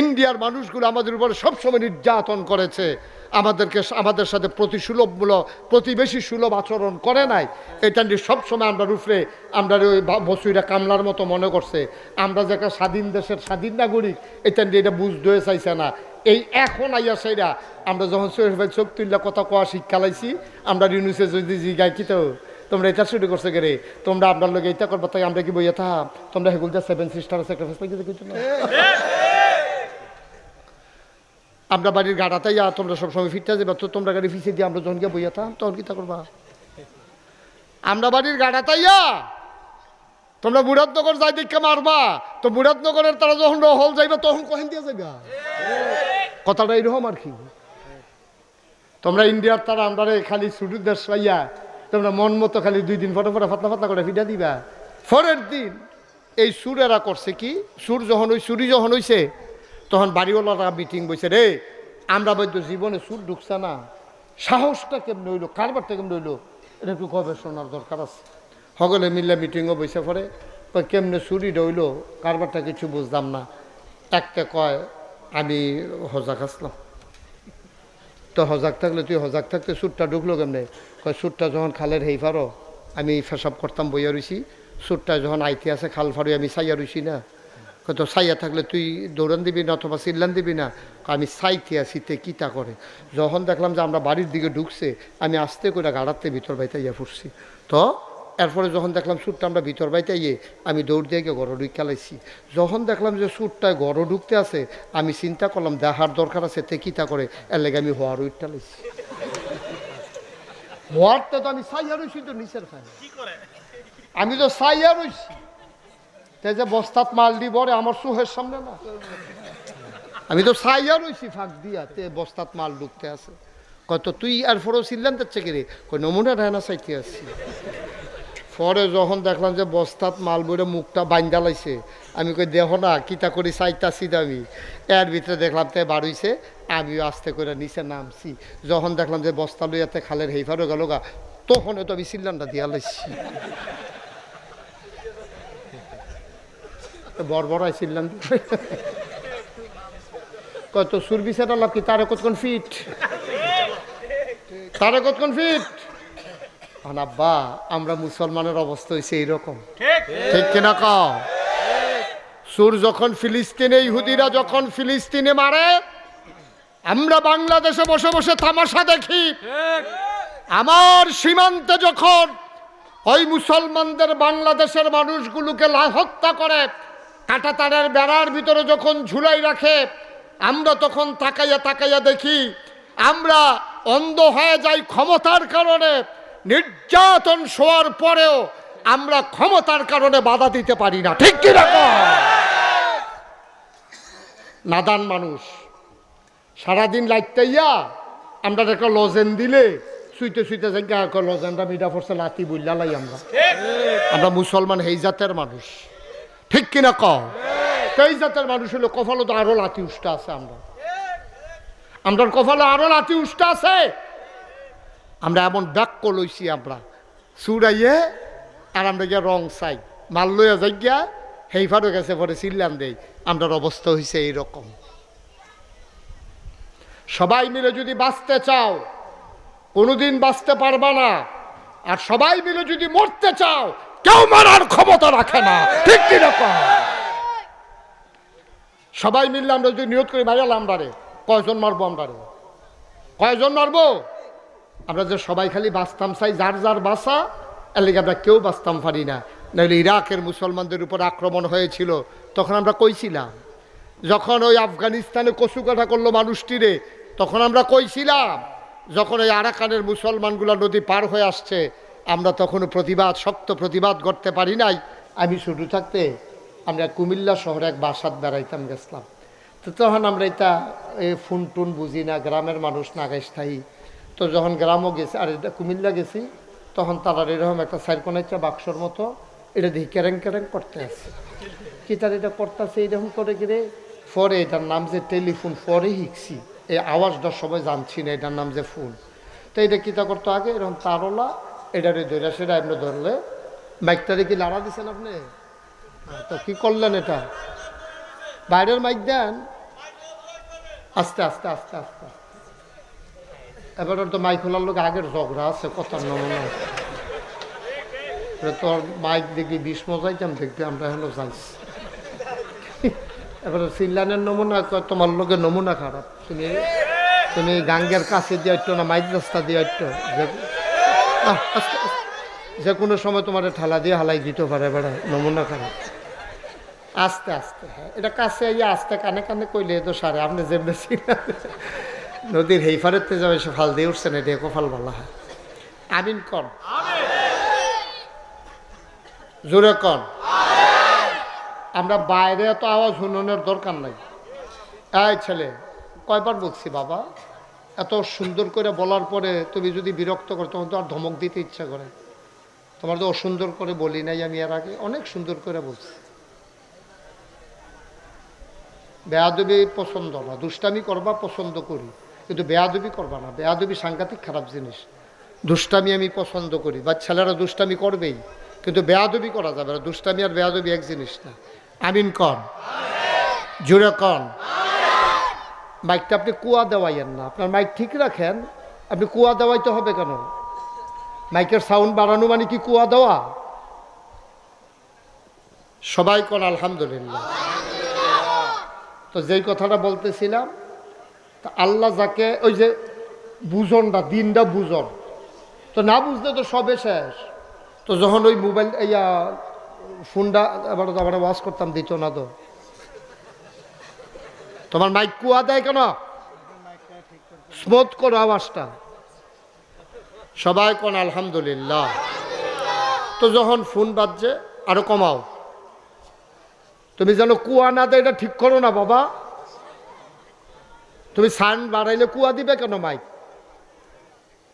ইন্ডিয়ার মানুষগুলো আমাদের উপরে সবসময় নির্যাতন করেছে। আমাদেরকে, আমাদের সাথে প্রতি সুলভমূলক প্রতিবেশী সুলভ আচরণ করে নাই। এটা নিয়ে সবসময় আমরা রুফরে, আমরা ওই বসুইরা কামলার মতো মনে করছে। আমরা যে একটা স্বাধীন দেশের স্বাধীন নাগরিক, এটা নিয়ে এটা বুঝতে চাইছে না। এই এখন আইয়া সেইরা আমরা যখন সৈয়দ ভাই চোখ কথা কওয়া শিক্ষা লাইছি, আমরা রিনুসে যদি জিগাই কি তো? তোমরা এটা শুরু করছে রে? তোমরা আপনার লোক এটা করবা, তাই আমরা কি বইয়া থাম? তোমরা হেগুলটা সেভেন সিস্টার স্যাক্রিফাইস পাই কিছু না? আমরা বাড়ির গাড়াতে যা তোমরা সবসময় ফিরতে যাবে, তো তোমরা গাড়ি ফিসে দিয়ে আমরা যখন বইয়া থাম, তখন কি করবা? আমরা বাড়ির গাড়াতে যা তোমরা মুরাদনগর যাই দেখে মারবা, তো মুরাদনগরের তারা যখন রহল যাইবা, তখন কহেন দিয়ে যাইবা কথাটা এরকম আর কি। তোমরা ইন্ডিয়ার তারা আমরা খালি ছুটির দেশ পাইয়া তোমরা মন মতো খালি দুই দিন ফটো ফটো ফাতলা ফাতলা করে ফিটা দিবা। পরের দিন এই সুরেরা করছে কি? সুর যখন ওই সুরি যখন হইছে তখন বাড়িওয়ালারা মিটিং বইছে, রে, আমরা বৈদ্য জীবনে সুর ঢুকছে না। সাহসটা কেমনে হইল? কারবারটা কেমনে হইল? এটা একটু গবেষণার দরকার আছে। সকলে মিললে মিটিংও বসে পড়ে কেমনে চুরি রইল? কারবারটা কিছু বুঝলাম না। একটা কয়, আমি হজাক আসলাম। তো হজাক থাকলে তুই হজাক থাকতে সুরটা ঢুকলো কেমনে? কয়, সুরটা যখন খালের হেই ফারো, আমি ফেসাব করতাম বইয়া রইছি। সুরটা যখন আইতে আছে খাল ফারো আমি সাইয়া রইছি না। কয় তো সাইয়া থাকলে তুই দৌড়ান দিবি না অথবা চিল্লান দিবি না? আমি সাইতে আছি তে কিতা করে? যখন দেখলাম যে আমরা বাড়ির দিকে ঢুকছে আমি আস্তে করে গাড়াতে ভিতর বাইতে ইয়া ফুটছি তো এরপরে যখন দেখলাম সুরটা আমরা ভিতর বাইতে ইয়ে আমি দৌড় দিয়ে গিয়ে গড় ঢুক খেলাইছি যখন দেখলাম যে সুরটায় গড় ঢুকতে আছে আমি চিন্তা করলাম দেখার দরকার আছে তে কিতা করে? এর লেগে আমি হওয়ার উইটটা লাইছি। হওয়ারটা তো আমি সাইয়া রইছি তো নিচের খাই আমি তো সাইয়া রইছি। তাই যে বস্তাত মাল দি বরে, আমার সুহের সামনে না। আমি তো সাইয়া রইছি, ফাঁক দিয়া তে বস্তাত মাল ঢুকতে আছে। কত তুই আর ফোরও ছিলেন তার কে রে? কই নমুনা রায়না চাইতে আসছি পরে যখন দেখলাম যে বস্তাত মাল বইরে মুখটা বাইন্দা লাইছে, আমি কই, দেহ না, কিতা করি চাইতাছি আমি। এর ভিতরে দেখলাম তে বাড়ইছে, আমিও আস্তে করে নিচে নামছি। যখন দেখলাম যে বস্তা লইয়াতে খালের হেইফারও গেল গা তখন তো আমি সিল্লানটা দিয়া লাইছি। বড় আইছিলাম কত সুরবিসের লাভ কি? তারে কতক্ষণ ফিট তারে কতক্ষণ ফিট আব্বা আমরা মুসলমানের অবস্থা হয়েছে এইরকম। ঠিক। কিনা কও? সুর যখন ফিলিস্তিনে ইহুদিরা যখন ফিলিস্তিনে মারে আমরা বাংলাদেশে বসে বসে তামাশা দেখি। আমার সীমান্তে যখন ওই মুসলমানদের বাংলাদেশের মানুষগুলোকে হত্যা করে কাঁটাতারের বেড়ার ভিতরে যখন ঝুলাই রাখে আমরা তখন তাকাইয়া তাকাইয়া দেখি আমরা অন্ধ হয়ে যাই ক্ষমতার কারণে নির্যাতন শোয়ার পরেও আমরা ক্ষমতার কারণে বাধা দিতে পারি না। ঠিক কি রকম নাদান মানুষ সারাদিন লাইটাইয়া আমরা একটা লজেন দিলে সুইতে সুইতে যাই লজেনটা মিডা ফোরসে লাতি বুল্লা লাই আমরা। আমরা মুসলমান হেই জাতের মানুষ। ঠিক কিনা কও? তো এই জাতের মানুষ হলো কপালও তো আরও লাতি উষ্টা আছে আমরা। আমরা কপালে আরও লাতি উষ্টা আছে। আমরা এমন বাক্য লইছি আমরা। সুরাইয়ে আর আমরা গিয়া রং চাই। মাল লইয়া যাই গিয়া হেইফারও গেছে পরে চিল্লান দেই। আমরার অবস্থা হয়েছে এইরকম। সবাই মিলে যদি বাঁচতে চাও, কোনোদিন বাঁচতে পারবা না। আর সবাই মিলে যদি মরতে চাও কেউ মারার ক্ষমতা রাখে না। ঠিক কীরকম সবাই মিললে আমরা যদি নিয়ত করি মারাল আমরা রে, কয়জন মারবো আমরা রে? কয়জন মারবো? আমরা যে সবাই খালি বাঁচতাম চাই, যার যার বাসা এর আমরা কেউ বাঁচতাম পারি না। নাহলে ইরাকের মুসলমানদের উপর আক্রমণ হয়েছিল, তখন আমরা কইছিলাম যখন ওই আফগানিস্তানে কচুকাটা করল মানুষটিরে তখন আমরা কইছিলাম যখন ওই আরাকানের মুসলমানগুলো নদী পার হয়ে আসছে আমরা তখনও প্রতিবাদ, শক্ত প্রতিবাদ করতে পারি নাই। আমি শুরু থাকতে আমরা কুমিল্লা শহরে এক বাসাত বেড়াইতাম, গেছিলাম। তো তখন আমরা এটা এই ফোন টুন বুঝি না, গ্রামের মানুষ নাগাই স্থায়ী তো যখন গ্রামও গেছি, আর এটা কুমিল্লা গেছি, তখন তারা এরকম একটা সাইরকোনাইচা বাক্সর মতো, এটা দিয়ে কেরেং কেরেং করতে আছে। কি তার এটা করতেছে, এরকম করে গিয়ে পরে এটার নাম যে টেলিফোন পরে শিখছি। এই আওয়াজটা সবাই জানছি না এটার নাম যে ফোন। তো এটা কিতা করতো আগে? এরকম তারলা এটারে ধরে সেটা এমনি ধরলে। মাইকটারে কি লাড়া দিছেন আপনি? তো কি করলেন এটা? বাইরের মাইক দেন। আস্তে আস্তে আস্তে আস্তে এবার তো মাইক খোলার লোক আগের ঝগড়া আছে কথার নমুনা এবার তোর মাইক দেখবি বিষ মজাইতাম দেখবি আমরা এখনও যাইছি। এবার সিল্লানের নমুনা তোমার লোকে নমুনা খারাপ। তুমি তুমি গাঙ্গের কাছে দিয়ে না, মাইক রাস্তা দিয়ে যে-। যে কোনো সময় তোমার ঠেলা দিয়ে হালাই দিতে পারে, বেড়া, নমুনা খারাপ। আস্তে আস্তে হ্যাঁ। এটা কাছে ইয়ে আস্তে কানে কানে কইলে তো সারে, আপনি যেমনি ছিলেন নদীর হেইফারেতে যাবে সে ফাল দিয়ে উঠছেন, এটা কপাল ভালো হয়। আমিন কন। জোরে কন। আমরা বাইরে তো আওয়াজ শুনানোর দরকার নাই। এই ছেলে, কয়বার বলছি বাবা? এত সুন্দর করে বলার পরে তুমি যদি বিরক্ত করো, তখন তো আর ধমক দিতে ইচ্ছা করে। তোমার তো অসুন্দর করে বলি নাই আমি এর আগে, অনেক সুন্দর করে বলছি। বেয়াদবি পছন্দ না, দুষ্টামি করবা পছন্দ করি, কিন্তু বেয়াদবি করবা না। বেয়াদবি সাংঘাতিক খারাপ জিনিস। দুষ্টামি আমি পছন্দ করি, বা ছেলেরা দুষ্টামি করবেই, কিন্তু বেয়াদবি করা যাবে না। দুষ্টামি আর বেয়াদবি এক জিনিস না। আমিন কন। জুড়ে কন। মাইকটা আপনি কুয়া দেওয়াইয়েন না। আপনার মাইক ঠিক রাখেন, আপনি কুয়া দেওয়াইতে হবে কেন? মাইকের সাউন্ড বাড়ানো মানে কি কুয়া দেওয়া? সবাই কন আলহামদুলিল্লাহ। তো যেই কথাটা বলতেছিলাম, তা আল্লাহ যাকে ওই যে বুঝনটা, দিনটা বুঝন। তো না বুঝলে তো সবে শেষ। তো যখন ওই মোবাইল, ইয়া, ফোনটা আবার তো আমরা ওয়াশ করতাম, দিত না তো। তোমার মাইক কুয়া দেয় কেন? স্মুথ করো আওয়াজটা। সবাই কোন আলহামদুলিল্লাহ। তো যখন ফোন বাজছে, আরও কমাও। তুমি যেন কুয়া না দেয়, এটা ঠিক করো না বাবা। তুমি সান বাড়াইলে কুয়া দিবে কেন মাইক?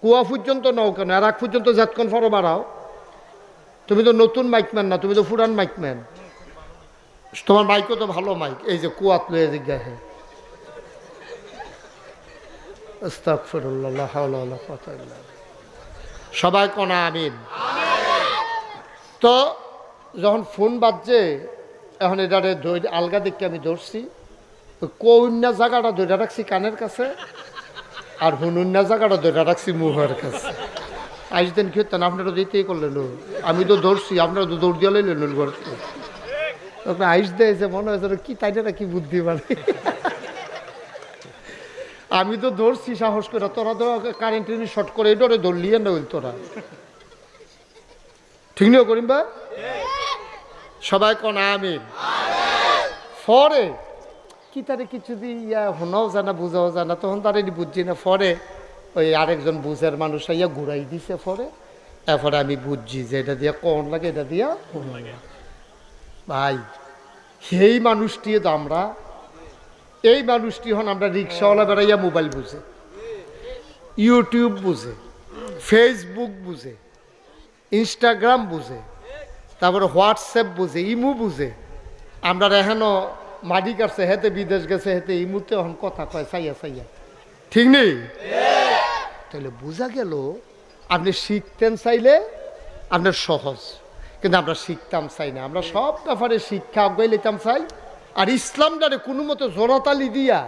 কুয়া পর্যন্ত নাও কেন? আর এক পর্যন্ত যেতক্ষণ ফরো বাড়াও। তুমি তো নতুন মাইকম্যান না, তুমি তো পুরান মাইকম্যান। তোমার মাইকও তো ভালো মাইক। এই যে কুয়াত লয়ে জিজ্ঞাসা কুওয়াতা সবাই কনা আমিন? তো যখন ফোন বাজছে এখন এটারে আলগা দেখতে আমি ধরছি। কন্যা জায়গাটা ধরে রাখছি কানের কাছে আর হুনুন্যা জায়গাটা ধরে রাখছি মুহের কাছে। আইস দিন কি হতেন আপনারা দিতেই করলেন আমি তো ধরছি আপনারা তো দৌড় দিয়ে লইলেন ঘরতে আপনি আইস দিয়েছে মনে হয়েছে কি তাই না কি বুদ্ধি মানে আমি তো ধরছি সাহস করে, তোরা তো কারেন্ট শর্ট করে ডরে ধরলিয়ে না ওই তোরা। ঠিক নিও করিম বা সবাই কোন আমিন? ফরে। কি তারে কিছু দি ইয়া শোনাও জানা, বুঝাও জানা, তখন তারে বুঝছি না, ফরে। ওই আরেকজন বুঝের মানুষ ইয়া ঘুরাই দিছে ফরে। এরপরে আমি বুঝছি যে এটা দিয়া কোন লাগে, এটা দিয়া কোন লাগে। ভাই সেই মানুষটি তো আমরা এই মানুষটি হন আমরা রিক্সাওয়ালা বেড়াইয়া মোবাইল বুঝে ইউটিউব বুঝে ফেসবুক বুঝে ইনস্টাগ্রাম বুঝে তারপরে হোয়াটসঅ্যাপ বুঝে ইমু বুঝে। আমরা এখনও মাটি কাটছে হেতে বিদেশ গেছে হেতে ইমুতে এখন কথা কয় সাইয়া সাইয়া। ঠিক নেই? তাহলে বোঝা গেল আপনি শিখতেন চাইলে আপনার সহজ। কিন্তু আমরা শিখতাম, চাই না। আমরা সব ব্যাপারে শিক্ষা অজ্ঞাই লেতাম চাই। আর ইসলামটারে কোনো মতো জোরাতালি দিয়া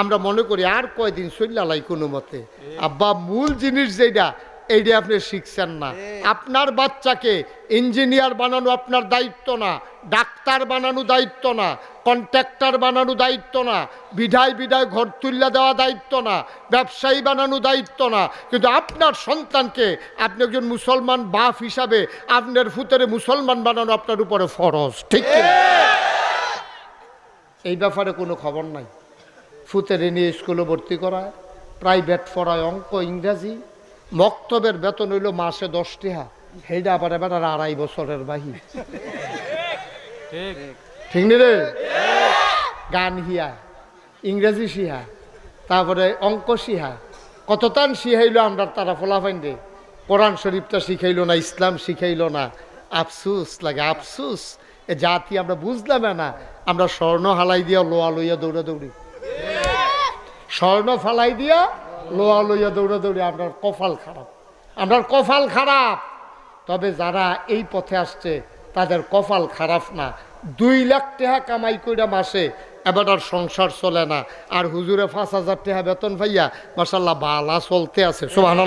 আমরা মনে করি আর কয়দিন চল্লালাই কোনো মতে। আব্বা, মূল জিনিস যেটা এইটা আপনি শিখছেন না। আপনার বাচ্চাকে ইঞ্জিনিয়ার বানানো আপনার দায়িত্ব না ডাক্তার বানানো দায়িত্ব না কন্ট্রাক্টর বানানো দায়িত্ব না বিধায় বিধায় ঘর তুল্লা দেওয়া দায়িত্ব না ব্যবসায়ী বানানো দায়িত্ব না। কিন্তু আপনার সন্তানকে আপনি একজন মুসলমান বাপ হিসাবে আপনার ফুতেরে মুসলমান বানানো আপনার উপরে ফরজ ঠিক এই ব্যাপারে কোনো খবর নাই। ফুতেরে নিয়ে স্কুলে ভর্তি করায় প্রাইভেট পড়ায় অঙ্ক ইংরাজি মক্তবের বেতন হইল মাসে দশ টিহা। সেইটা আবার এবার আড়াই বছরের বাহি। ঠিক নি রে? গান হিয়া ইংরেজি শিহা তারপরে অঙ্ক শিহা কত তান শিখাইলো আমরা তারা ফলাফাইন রে। কোরআন শরীফটা শিখাইলো না, ইসলাম শিখাইলো না। আফসুস লাগে, আফসুস। এ জাতি আমরা বুঝলাম না, আমরা স্বর্ণ হালাই দিয়া লোয়া লইয়া দৌড়া দৌড়ি স্বর্ণ ফালাই দিয়া লোয়া লইয়া দৌড়া দৌড়ে, আপনার কপাল খারাপ। আপনার কপাল খারাপ। তবে যারা এই পথে আসছে, তাদের কপাল খারাপ না। দুই লাখ টাকা কামাই কইরা মাসে এবার আর সংসার চলে না। আর হুজুরে পাঁচ হাজার টাকা বেতন পাইয়া মাসাল্লাহ বালা চলতে আছে। সোহান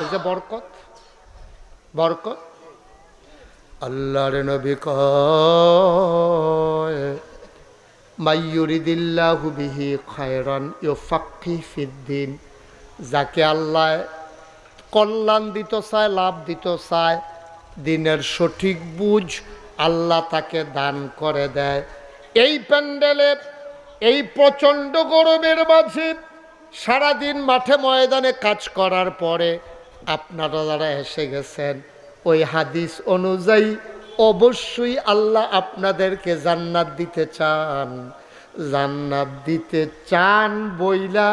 এই যে বরকত বরকত। আল্লাহর নবী কয় মাইয়ুরিদিল্লাহু বিহি খায়রান ইউফাক্কি ফিদ্দিন যাকে আল্লাহ কল্যাণ দিত চায়, লাভ দিত চায় দিনের সঠিক বুঝ আল্লাহ তাকে দান করে দেয়। এই প্যান্ডেলের এই প্রচণ্ড গরমের মাঝে সারাদিন মাঠে ময়দানে কাজ করার পরে আপনারা যারা এসে গেছেন, ওই হাদিস অনুযায়ী অবশ্যই আল্লাহ আপনাদেরকে জান্নাত দিতে চান। জান্নাত দিতে চান বইলা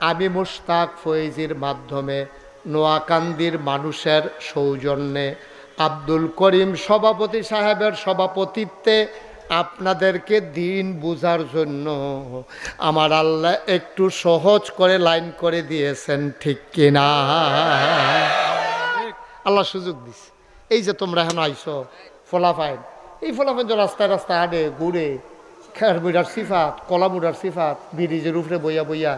আমি মুশতাক ফয়েজির মাধ্যমে নোয়াকান্দির মানুষের সৌজন্যে। আব্দুল করিম সভাপতি সাহেবের সভাপতিত্বে আপনাদেরকে দিন বুঝার জন্য আমার আল্লাহ একটু সহজ করে লাইন করে দিয়েছেন ঠিক কিনা? আল্লাহ সুযোগ দিস এই যে তোমরা এখন আইছো ফলাফাইন। এই ফলাফাইন যে রাস্তায় রাস্তায় হাঁটে ঘুরে খের বুড়ার সিফাত, কলা বুড়ার সিফাত, ব্রিজের উপরে বইয়া বইয়া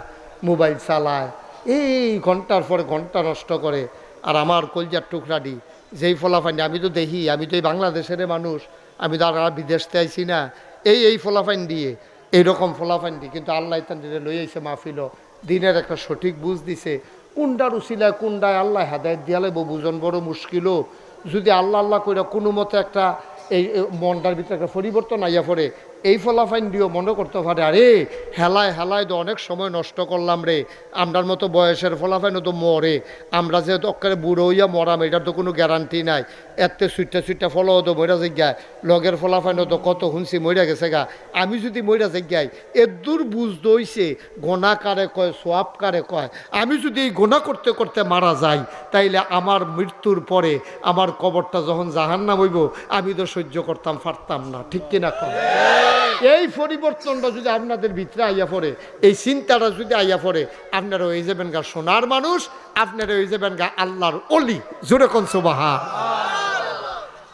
মোবাইল চালায়। এই ঘণ্টার পরে ঘণ্টা নষ্ট করে। আর আমার কলজার টুকরাডি, যেই ফলাফাইন আমি তো দেখি, আমি তো এই বাংলাদেশের মানুষ, আমি তো আর বিদেশতে আইছি না। এই এই ফলাফাইন দিয়ে, এইরকম ফলাফাইন দিয়ে। কিন্তু আল্লাহ তান লই আইছে মাহফিল দিনের একটা সঠিক বুঝ দিছে। কোনটার উচিলায় কোনটায় আল্লাহ হেদায়ত দিয়ালে বুঝন বড় মুশকিলও। যদি আল্লাহ আল্লাহ করে কোনো মতে একটা এই মনটার ভিতরে একটা পরিবর্তন আইয়া পড়ে এই ফলাফাইন দিয়েও মনে করতে পারে, আরে হেলায় হেলায় তো অনেক সময় নষ্ট করলাম রে। আমরার মতো বয়সের ফলাফাইনও তো মরে। আমরা যেহেতু অক্কারে বুড়ো হইয়া মরাম, এটার তো কোনো গ্যারান্টি নাই। এতে সুইটটা সুইটটা ফলো তো মইরা জিজ্ঞায় লগের ফলাফাইনও তো কত শুনছি মইরা গেছে গা। আমি যদি মইরা জিজ্ঞাই এদূর বুঝ দইছে, গোনা কারে কয়, সোয়াব কারে কয়। আমি যদি এই গোনা করতে করতে মারা যাই, তাইলে আমার মৃত্যুর পরে আমার কবরটা যখন জাহান্নাম হইব, আমি তো সহ্য করতাম পারতাম না। ঠিক কিনা কম এই পরিবর্তনটা যদি আপনাদের ভিতরে আইয়া পড়ে, এই চিন্তাটা যদি আইয়া পড়ে, আপনারা হয়ে যাবেন গা সোনার মানুষ, আপনারা হয়ে যাবেন গা আল্লাহর অলি জোরে কোন সোবাহা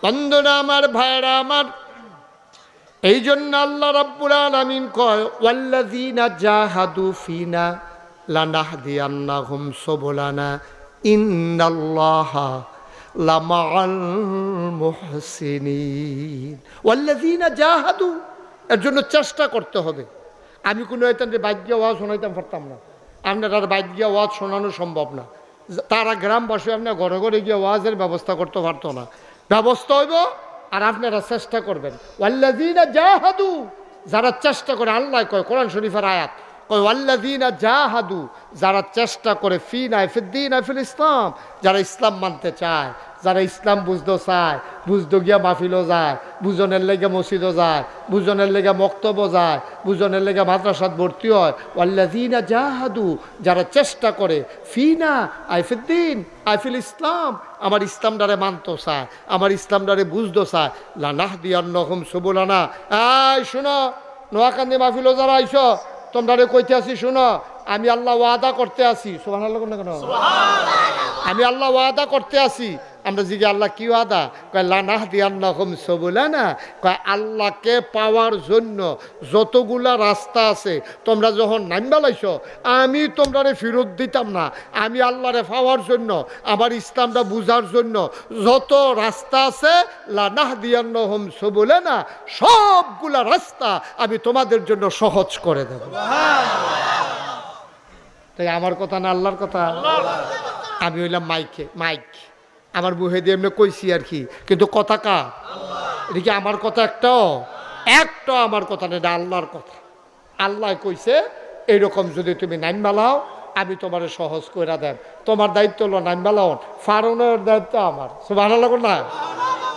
বন্ধুরা আমার ভাইরা আমার এই জন্য আল্লাহ রাব্বুল আলামিন কয়, ওয়াল্লাযীনা জাহাদু ফিনা লানাহদিয়ান্নাহুম সুবুলানা, ইন্নাল্লাহা লামাআল মুহসিনিন। ওয়াল্লাযীনা জাহাদু এর জন্য চেষ্টা করতে হবে। আমি কোনো হইতাম যে বাদ্য আওয়াজ শোনাইতাম পারতাম না। আপনার আর বাদ্য আওয়াজ শোনানো সম্ভব না। তারা গ্রামবাসী আপনার ঘরে ঘরে গিয়ে ওয়াজের ব্যবস্থা করতে পারতো না। ব্যবস্থা হইব আর আপনারা চেষ্টা করবেন। ওয়াল্লাযীনা জাহাদু, যারা চেষ্টা করে, আল্লাহ কয়, কোরআন শরীফের আয়াত, কয়, ওয়াল্লাযীনা জাহাদু, যারা চেষ্টা করে, ফি নাই ফিদ্দিন ইসলাম, যারা ইসলাম মানতে চায় যারা ইসলাম বুঝতে চায় বুঝতে গিয়া মাহফিলও যায় বুজনের লেগে মসজিদও যায় বুজনের লেগে মক্তব্য যায় বুজনের লেগে মাদ্রাসাত ভর্তি হয়। ওয়াল্লাযীনা জাহাদু যারা চেষ্টা করে ফিনা আইফিদ্দিন আইফিল ইসলাম আমার ইসলামটারে মানতো চায় আমার ইসলামটারে বুঝতে চায় লানাহ দিয়ার নহম সুবুলানা। আয় শোনো নোয়াকান্দি মাহফিলও যারা আইস তোমরা কইতে আসি শোনো আমি আল্লাহ ওয়াদা করতে আসি সোহান আল্লাহ কেন? আমি আল্লাহ ওয়াদা করতে আসি আমরা জিগে আল্লাহ কি আদা কয় লানাহ দিয়ান্না হোম সবুলা না কয় আল্লাহকে পাওয়ার জন্য যতগুলা রাস্তা আছে তোমরা যখন নামবালাইছ আমি তোমরা ফেরত দিতাম না। আমি আল্লাহরে পাওয়ার জন্য আমার ইসলামটা বুঝার জন্য যত রাস্তা আছে লানাহ দিয়ান্ন হোম সবুলে না সবগুলা রাস্তা আমি তোমাদের জন্য সহজ করে দেব। তাই আমার কথা না আল্লাহর কথা। আমি হইলাম মাইকে মাইক। আমার মুহে দিয়ে এমনি কইছি আর কি। কিন্তু কথা কা? এটা কি আমার কথা একটাও একটা আমার কথা না আল্লাহর কথা। আল্লাহ কইছে, এইরকম যদি তুমি নাইন মালাও আমি তোমার সহজ করে দেন তোমার দায়িত্ব হলো নাইন মালাও ফারনের দায়িত্ব আমার। ভালো লাগো না?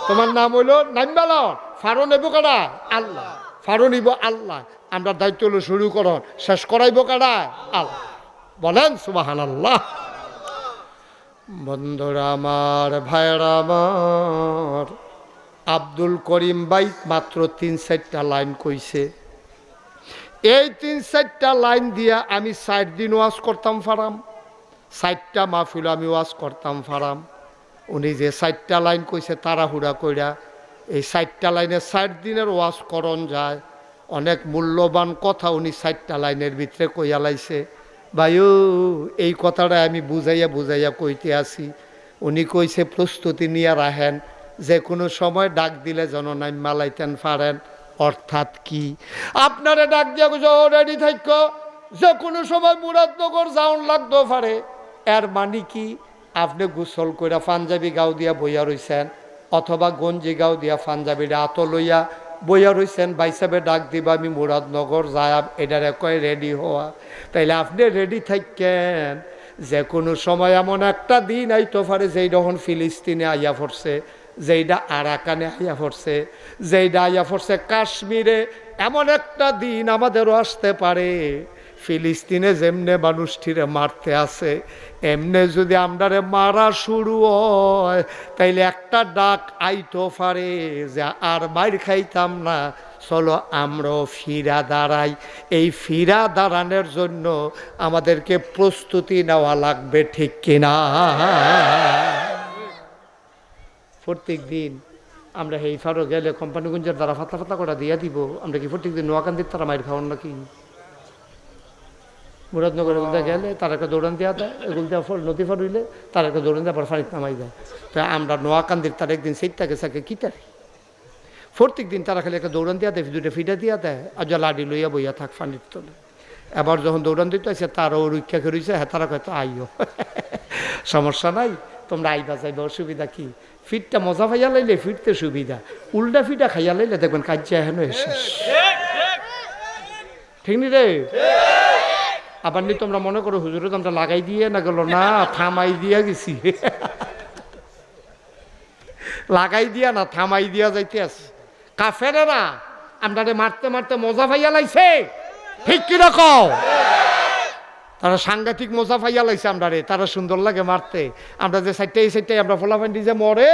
তোমার নাম হইল নাইন মালাও ফারন এবো কারা? আল্লাহ। ফারন ইব আল্লাহ। আমরা দায়িত্ব হলো শুরু করো, শেষ করাইব কারা? আল্লাহ। বলেন সুবাহান আল্লাহ বন্ধুরা আমার আমার আব্দুল করিম ভাই মাত্র তিন চারটা লাইন কইছে। এই তিন চারটা লাইন দিয়া আমি ষাট দিন ওয়াজ করতাম ফারাম। ষাটটা মাহফিল আমি ওয়াজ করতাম ফারাম। উনি যে ষাটটা লাইন কইছে তাড়াহুড়া কইরা, এই ষাটটা লাইনে ষাট দিনের ওয়াজ করণ যায়। অনেক মূল্যবান কথা উনি ষাটটা লাইনের ভিতরে কইয়া লাইছে। ভাইও, এই কথাটা আমি বুঝাইয়া বুঝাইয়া কইতে আসি। উনি কইছে, প্রস্তুতি নিয়ে রাখেন। যে কোনো সময় ডাক দিলে যেন নাই মালাইতেন পারেন অর্থাৎ কি? আপনারে ডাক দিয়া রেডি থাক যে কোনো সময় মুরাদনগর যাওন লাগতো পারে এর মানে কি? আপনি গোসল কইরা পাঞ্জাবি গাও দিয়া বইয়া রইছেন, অথবা গঞ্জি গাও দিয়া পাঞ্জাবিটা আত লইয়া বইয়া রইছেন বাইসাবে ডাক দিবা, আমি মুরাদনগর যায় এটারে কয় রেডি হওয়া তাইলে আপনি রেডি থাকেন। যে কোনো সময় এমন একটা দিন আইতো পারে, যেই যখন ফিলিস্তিনে আইয়া পড়ছে যেইটা আরাকানে আইয়া পড়ছে যেইটা আইয়া পড়ছে কাশ্মীরে। এমন একটা দিন আমাদেরও আসতে পারে। ফিলিস্তিনে যেমনে মানুষটিরে মারতে আছে এমনে যদি আমরারে মারা শুরু হয়, তাইলে একটা ডাক আইতো পারে যে আর মার খাইতাম না, চলো আমরাও ফিরা দাঁড়াই। এই ফিরা দাঁড়ানোর জন্য আমাদেরকে প্রস্তুতি নেওয়া লাগবে, ঠিক কিনা? প্রত্যেক দিন আমরা এই ফারো গেলে কোম্পানিগঞ্জের দ্বারা ফাতা ফাতা করে দিয়া দিব, আমরা কি প্রত্যেক দিন নোয়াকান্দির তারা মাইর খাওয়ান নাকি? মুরাদনগরের মধ্যে গেলে তার একটা দৌড়ান দেওয়া দেয় এগুলো দেওয়া ফল নদী ফল হইলে তার একটা দৌড়ান দেওয়া আবার ফানিতে নামাই দেয়। তো আমরা নোয়াকান্দির তার একদিন সেইটাকে সাকে কি তারে? প্রত্যেক দিন তারা খালি একটা দৌড়ান দেওয়া দেয় দুটো ফিটা দিয়া দেয়, আর যা লাডি লইয়া বইয়া থাক ফানির তোলে। এবার যখন দৌড়ান দিতে আসে, তারও রক্ষা করেছে হ্যাঁ তারা হয়তো আইও। সমস্যা নাই, তোমরা আইবা যাইবা, অসুবিধা কি? ফিটটা মজা পাইয়া লাইলে ফিরতে সুবিধা, উল্টা ফিটা খাইয়া লাইলে দেখবেন কাজ্যা হেন এসে ঠিক নি রে? আবার নি তোমরা মনে করো, হুজুরে, তোমরা লাগাই দিয়ে না গেল? না, থামাই দিয়া গেছি। লাগাই দিয়া না, থামাই দিয়া যাইতে আছে। কাফেরেরা আমরা মারতে মারতে মজা পাইয়া লাইছে। ঠিক কীরকম তারা সাংঘাতিক মজা পাইয়া লাইছে আমরা রে তারা সুন্দর লাগে মারতে। আমরা যে সাইডটাই সাইডটাই আমরা ফলাফান্ডি যে মরে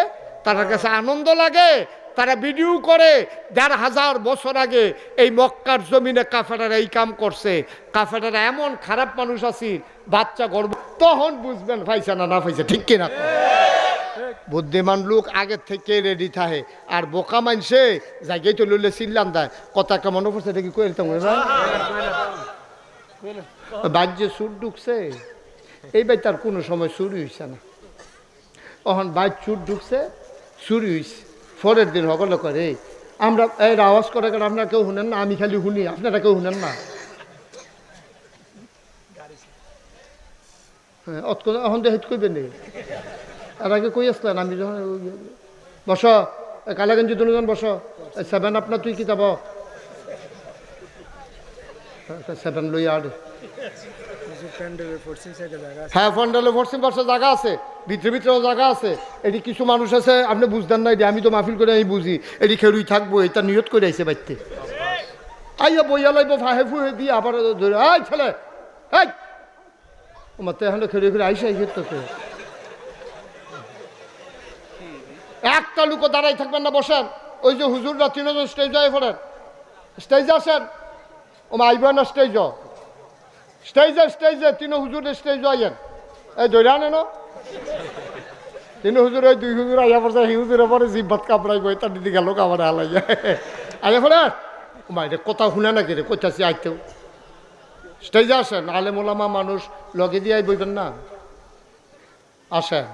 তার কাছে আনন্দ লাগে। তারা ভিডিও করে দেড় হাজার বছর আগে এই মক্কার জমিনে কাফেরারা এই কাম করছে। কাফেরারা এমন খারাপ মানুষ আছি, বাচ্চা গর্ব। তখন বুঝবেন পাইছে না না পাইছে, ঠিক কিনা? বুদ্ধিমান লোক আগের থেকে রেডি থাকে। আর বোকা মানছে জায়গায় তো লইলে চিল্লাম দেয় কথা একটা মনে পড়ছে দেখি কই দিতাম? বাজ্যে সুর ঢুকছে। এই বাই তার কোনো সময় চুরি হইছে না। তখন বাইক চুর ঢুকছে চুরি হইছে। পরের দিন সকলে করে আমরা এর আওয়াজ করে কারণ আপনারা কেউ শুনেন না, আমি খালি শুনি, আপনারা কেউ শুনেন না। হ্যাঁ এখন দেখিত কইবে নে। আর আগে কই আসলেন? আমি যখন বস কালাগঞ্জি দুজন বস সেভেন আপনার তুই কি যাব? সেভেন লই আর হ্যাঁ ফন্ডালে পশ্চিম পাশে জায়গা আছে, ভিতরে ভিতরেও জায়গা আছে। এটি কিছু মানুষ আছে, আপনি বুঝতেন না এটি, আমি তো মাহফিল করে আমি বুঝি। এটি খেলুই থাকব, এটা নিয়ত করে আইছে বাইতে আইয়া বইয়া লাইব, ফাহে ফুহে দিয়ে আবার ধরে আই ছেলে, এই! আমার তো এখন আইসে আইসে তোকে। একটা লুকো দাঁড়াই থাকবেন না, বসেন। ওই যে হুজুররা তিনজন স্টেজে আয় পড়েন। স্টেজে আসেন। ও আইব না স্টেজ স্টেজে স্টেজে তিন হুজুর স্টেজ আইয়েন এই ধরে আনে না তিন হুজুর ওই দুই হুজুর আইয়া পড়ছে সেই হুজুরের পরে জিব্বাত কাপড়াইব তার দিদি গেল কাপড় হালাই আইয়া পড়ে মা এটা কথা শুনে নাকি রে কোথাছি আইতেও স্টেজে আসেন আলেম ওলামা মানুষ লগে দিয়ে বইবেন না আসেন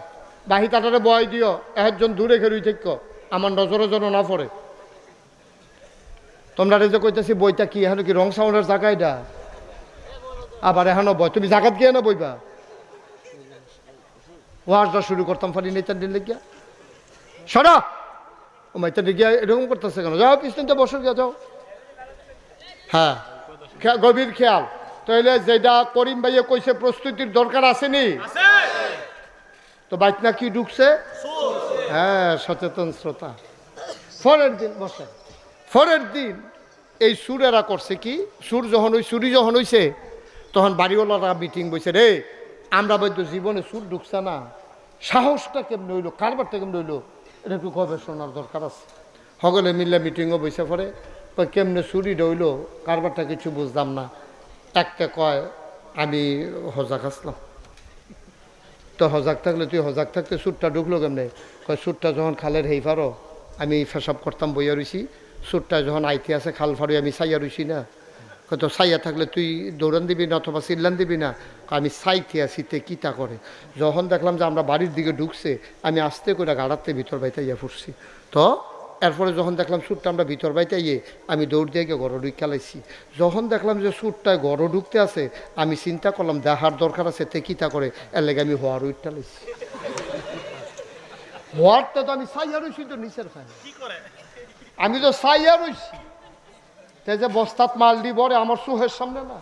বাহি তাটারে বয় দিও একজন দূরে খেরুই থেক আমার নজরে যেন না পড়ে তোমরা যে কইতেছি বইটা কি এখন কি রং সাউন্ডের জায়গা এটা আবার এখনও বই তুমি জাগাত গিয়ে না বইবা? ওয়াজটা শুরু করতাম ফারি নেতার দিন গিয়া সরা! ও মাইতার গিয়া এরকম করতেছে কেন? যাও পিছনতে বসে গিয়া যাও। হ্যাঁ গভীর খেয়াল। তাহলে যেটা করিম ভাইয়ে কইছে প্রস্তুতির দরকার আসেনি। তো বাইকনা কি ঢুকছে? হ্যাঁ সচেতন শ্রোতা। পরের দিন বসে। পরের দিন এই সুরেরা করছে কি? সুর যখন ওই সুরি যখন হইছে তখন বাড়িওয়ালারা মিটিং বইছে, রে, আমরা বৈদ্য জীবনে সুর ঢুকছে না। সাহসটা কেমন হইল? কারবারটা কেমন হইল? এটা একটু গবেষণার দরকার আছে। সকলে মিললে মিটিংও বসে পড়ে কেমনে চুরি রইল? কারবারটা কিছু বুঝলাম না। একটা কয়, আমি হজাক আসলাম। তো হজাক থাকলে তুই হজাক থাকতে সুরটা ঢুকলো কেমনে? কয়, সুরটা যখন খালের হেই পারো আমি ফেসাব করতাম বইয়া রইছি। সুরটায় যখন আইতে আছে খাল ফাড়ি আমি সাইয়া রইছি না। কত সাইয়া থাকলে তুই দৌড়ান দিবি না অথবা চিল্লান দিবি না আমি সাইতে আছি তে কিতা করে? যখন দেখলাম যে আমরা বাড়ির দিকে ঢুকছে আমি আস্তে করে গাড়াতে ভিতর বাইতে ইয়া ফুটছি। তো এরপরে যখন দেখলাম সুরটা আমরা ভিতর বাইতে ইয়ে আমি দৌড় দিয়ে গিয়ে গড় ঢুক খেলাইছি যখন দেখলাম যে সুরটায় গড় ঢুকতে আছে আমি চিন্তা করলাম দেখার দরকার আছে তে কিতা করে এর লেগে আমি হওয়ার উইট ঠেলাইছি হওয়ারটা তো আমি সাইয়া রইছি তো নিচের খানে আমি তো সাইয়া রইছি। যে বস্তাত মাল দিব রে আমার সুহের সামনে না।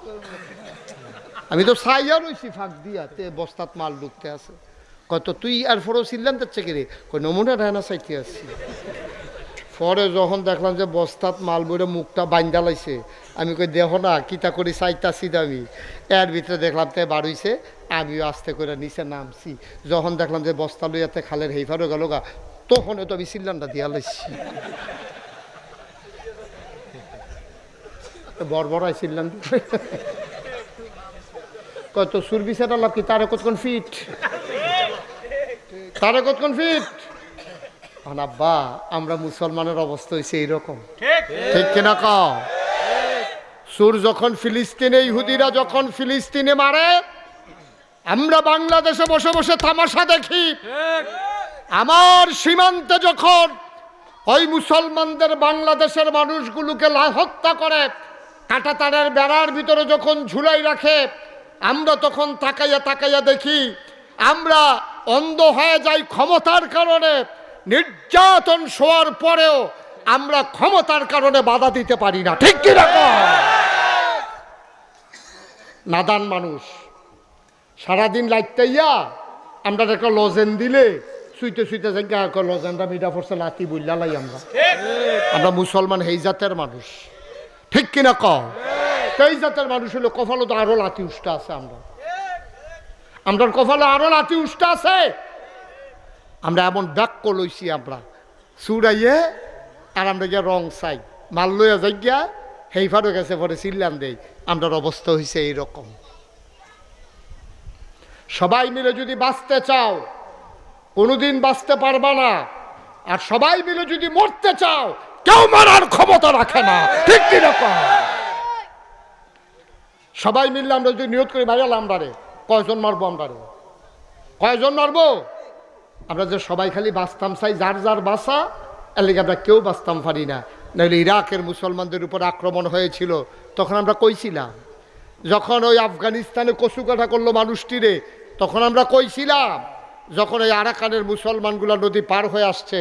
আমি তো সাইয়া রইছি, ফাঁক দিয়া তে বস্তাত মাল ঢুকতে আছে। কত তুই আর ফোরও ছিলেন যাচ্ছে কি রে? কই নমুনা রায়না চাইতে আসছি। পরে যখন দেখলাম যে বস্তাত মাল বইরে মুখটা বাইন্দা লাইছে, আমি কই, দেহ না, কিতা করি চাইতাছি আমি? এর ভিতরে দেখলাম তে বাড়ইছে আমিও আস্তে করে নিচে নামছি। যখন দেখলাম যে বস্তা লইয়াতে খালের হেইফারও গেল গা তখন তো আমি সিলিন্ডার দিয়া লাইছি। ছিলাম কত সুরবি সেটা লাভ কি? তারে কতক্ষণ ফিট তারে কতক্ষণ ফিট আব্বা আমরা মুসলমানের অবস্থা হয়েছে এইরকম। ঠিক। কিনা কও? সুর যখন ফিলিস্তিনে ইহুদিরা যখন ফিলিস্তিনে মারে আমরা বাংলাদেশে বসে বসে তামাশা দেখি। আমার সীমান্তে যখন ওই মুসলমানদের বাংলাদেশের মানুষগুলোকে লা- হত্যা করে কাটাতারের বেড়ার ভিতরে যখন ঝুলাই রাখে আমরা তখন তাকাইয়া তাকাইয়া দেখি আমরা অন্ধ হয়ে যাই ক্ষমতার কারণে নির্যাতন শোয়ার পরেও আমরা ক্ষমতার কারণে বাধা দিতে পারি না। ঠিক কি নাদান মানুষ সারাদিন লাইটাইয়া আমরা একটা লজেন দিলে সুইতে সুইতে যাই লজেনটা মিডা ফোরসে লাতি বললা লাই আমরা। আমরা মুসলমান হেই জাতের মানুষ। ঠিক কিনা ক এই জাতের মানুষ হলো কপালে তো আরও লাতি উষ্টা আছে আমরা আমরা কপালে আরও লাতি উষ্টা আছে। আমরা এমন বাক্য লইছি আমরা। সুরাইয়ে আর আমরা গিয়া রং চাই। মাল লইয়া যাই গিয়া হেইফারও গেছে পরে চিল্লান দেই। আমরার অবস্থা হয়েছে এইরকম। সবাই মিলে যদি বাঁচতে চাও, কোনোদিন বাঁচতে পারবা না। আর সবাই মিলে যদি মরতে চাও কেউ মারার ক্ষমতা রাখে না। ঠিক কীরকম সবাই মিললে আমরা যদি নিয়োগ করি ভাইয়াল আমরা রে কয়জন মারবো আমরা রে কয়জন মারবো? আমরা যে সবাই খালি বাঁচতাম চাই, যার যার বাসা এর আমরা কেউ বাঁচতাম পারি না। নাহলে ইরাকের মুসলমানদের উপর আক্রমণ হয়েছিল, তখন আমরা কইছিলাম যখন ওই আফগানিস্তানে কচুকাঠা করল মানুষটিরে, তখন আমরা কইছিলাম যখন ওই আরাকানের মুসলমানগুলো নদী পার হয়ে আসছে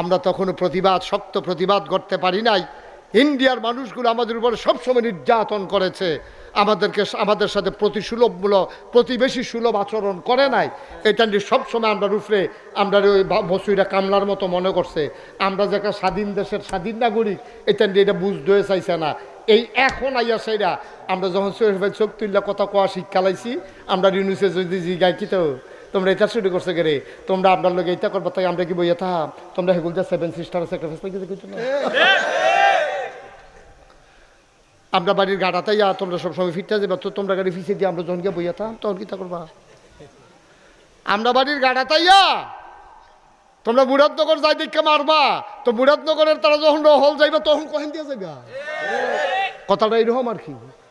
আমরা তখনও প্রতিবাদ, শক্ত প্রতিবাদ করতে পারি নাই। ইন্ডিয়ার মানুষগুলো আমাদের উপরে সবসময় নির্যাতন করেছে। আমাদেরকে, আমাদের সাথে প্রতিসুলভমূলক, প্রতিবেশী সুলভ আচরণ করে নাই। এটা নিয়ে সবসময় আমরা রুফরে, আমরা ওই বসুইরা কামলার মতো মনে করছে। আমরা যে একটা স্বাধীন দেশের স্বাধীন নাগরিক, এটা নিয়ে এটা বুঝতে চাইছে না। এই এখন আইয়া সেইরা, আমরা যখন সৈয়দ ভাই চোখ তুললে কথা কোয়া শিক্ষা লাইছি, আমরা রিনুসে যদি জিগাই কি তো? তোমরা এটা শুরু করছে কে রে? তোমরা আপনার লোক এটা করব, তাই আমরা কি বইয়া থাম? তোমরা হেগুল যা সেভেন সিস্টার স্যাক্রিফাইস পাই কিছু না? আমরা বাড়ির গাড়াতে যা তোমরা সবসময় ফিরতে যাবে, তো তোমরা গাড়ি ফিসে দিয়ে আমরা গিয়ে বইয়া থাম, তখন কি তা করবা? আমরা বাড়ির গাড়াতে যা তোমরা মুরাদনগর যাই দেখে মারবা, তো মুরাদনগরের তারা যখন হল যাইবা, তখন কহেন দিয়ে যাইবা কথাটা এরকম আর কি।